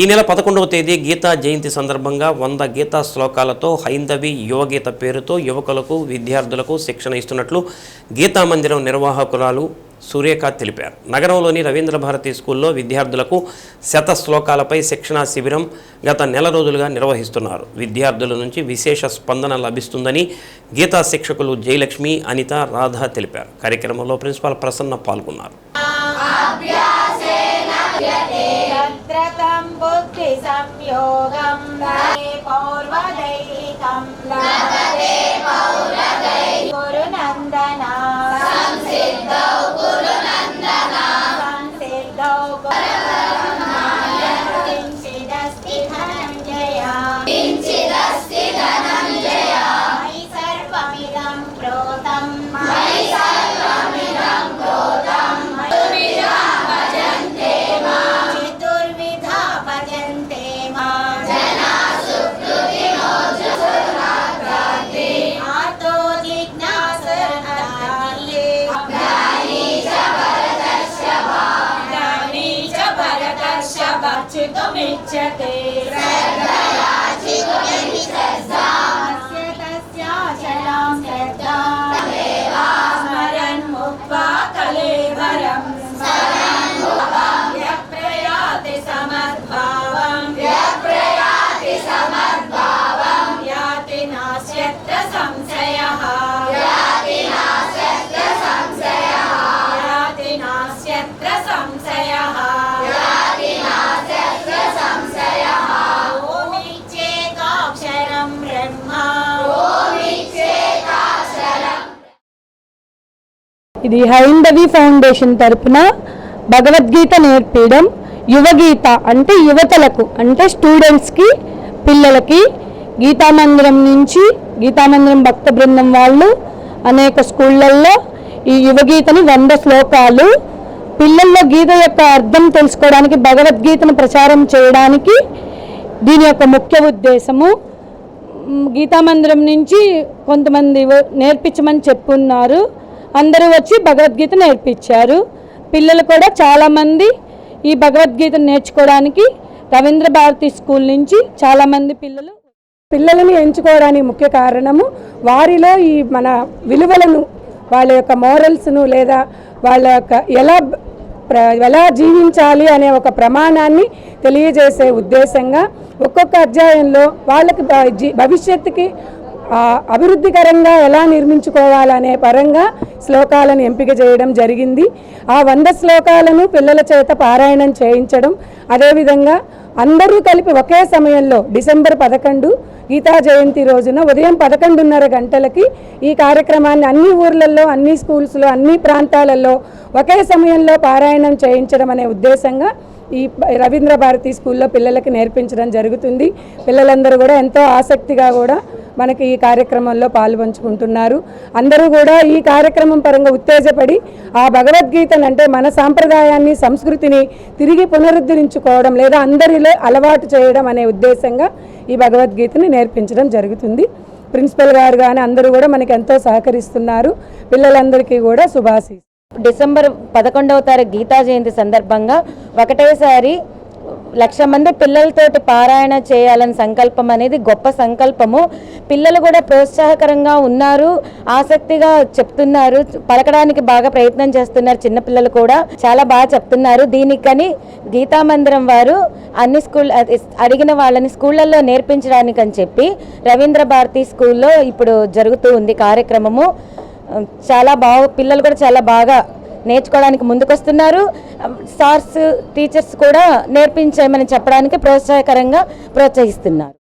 ఈ నెల పదకొండవ తేదీ గీతా జయంతి సందర్భంగా వంద గీతా శ్లోకాలతో హైందవి యువగీత పేరుతో యువకులకు విద్యార్థులకు శిక్షణ ఇస్తున్నట్లు గీతా మందిరం నిర్వాహకురాలు సురేఖ తెలిపారు. నగరంలోని రవీంద్ర భారతి స్కూల్లో విద్యార్థులకు శత శ్లోకాలపై శిక్షణా శిబిరం గత నెల రోజులుగా నిర్వహిస్తున్నారు. విద్యార్థుల నుంచి విశేష స్పందన లభిస్తుందని గీతా శిక్షకులు జయలక్ష్మి అనిత రాధ తెలిపారు. కార్యక్రమంలో ప్రిన్సిపాల్ ప్రసన్న పాల్గొన్నారు. तत्रतं बुद्धिसंयोगं भरतर्षभा ఇది హైందవి ఫౌండేషన్ తరపున భగవద్గీత నేర్పడం యువగీత అంటే యువతలకు అంటే స్టూడెంట్స్కి పిల్లలకి గీతామందిరం నుంచి గీతామందిరం భక్త బృందం వాళ్ళు అనేక స్కూళ్ళల్లో ఈ యువగీతని వంద శ్లోకాలు పిల్లల్లో గీత యొక్క అర్థం తెలుసుకోవడానికి భగవద్గీతను ప్రచారం చేయడానికి దీని యొక్క ముఖ్య ఉద్దేశము గీతామందిరం నుంచి కొంతమంది నేర్పించమని చెప్పున్నారు. అందరూ వచ్చి భగవద్గీత నేర్పించారు. పిల్లలు కూడా చాలామంది ఈ భగవద్గీత నేర్చుకోవడానికి రవీంద్ర భారతి స్కూల్ నుంచి చాలామంది పిల్లలు పిల్లలని ఎంచుకోవడానికి ముఖ్య కారణము వారిలో ఈ మన విలువలను వాళ్ళ యొక్క మోరల్స్ను లేదా వాళ్ళ యొక్క ఎలా ప్ర ఎలా జీవించాలి అనే ఒక ప్రమాణాన్ని తెలియజేసే ఉద్దేశంగా ఒక్కొక్క అధ్యాయంలో వాళ్ళకి భవిష్యత్తుకి అభివృద్ధికరంగా ఎలా నిర్మించుకోవాలనే పరంగా శ్లోకాలను ఎంపిక చేయడం జరిగింది. ఆ వంద శ్లోకాలను పిల్లల చేత పారాయణం చేయించడం అదేవిధంగా అందరూ కలిపి ఒకే సమయంలో డిసెంబర్ పదకొండు గీతా జయంతి రోజున ఉదయం పదకొండున్నర గంటలకి ఈ కార్యక్రమాన్ని అన్ని ఊర్లలో అన్ని స్కూల్స్లో అన్ని ప్రాంతాలలో ఒకే సమయంలో పారాయణం చేయించడం అనే ఉద్దేశంగా ఈ రవీంద్ర భారతి స్కూల్లో పిల్లలకి నేర్పించడం జరుగుతుంది. పిల్లలందరూ కూడా ఎంతో ఆసక్తిగా కూడా మనకి ఈ కార్యక్రమంలో పాల్పంచుకుంటున్నారు. అందరూ కూడా ఈ కార్యక్రమం పరంగా ఉత్తేజపడి ఆ భగవద్గీతను అంటే మన సాంప్రదాయాన్ని సంస్కృతిని తిరిగి పునరుద్ధరించుకోవడం లేదా అందరిలో అలవాటు చేయడం అనే ఉద్దేశంగా ఈ భగవద్గీతని నేర్పించడం జరుగుతుంది. ప్రిన్సిపల్ గారు కానీ అందరూ కూడా మనకి ఎంతో సహకరిస్తున్నారు. పిల్లలందరికీ కూడా శుభాశీస్ డిసెంబర్ పదకొండవ తారీఖు గీతా జయంతి సందర్భంగా ఒకటేసారి లక్ష మంది పిల్లలతోటి పారాయణ చేయాలని సంకల్పం అనేది గొప్ప సంకల్పము. పిల్లలు కూడా ప్రోత్సాహకరంగా ఉన్నారు ఆసక్తిగా చెప్తున్నారు పలకడానికి బాగా ప్రయత్నం చేస్తున్నారు చిన్నపిల్లలు కూడా. చాలా బాగా చెప్తున్నారు. దీనికని గీతా మందిరం వారు అన్ని స్కూల్ అడిగిన వాళ్ళని స్కూళ్ళల్లో నేర్పించడానికి అని చెప్పి రవీంద్ర భారతి స్కూల్లో ఇప్పుడు జరుగుతూ ఉంది కార్యక్రమము. చాలా బాగా పిల్లలు కూడా చాలా బాగా నేర్చుకోవడానికి ముందుకొస్తున్నారు. సార్స్ టీచర్స్ కూడా నేర్పించమని చెప్పడానికి ప్రోత్సాహకరంగా ప్రోత్సహిస్తున్నారు.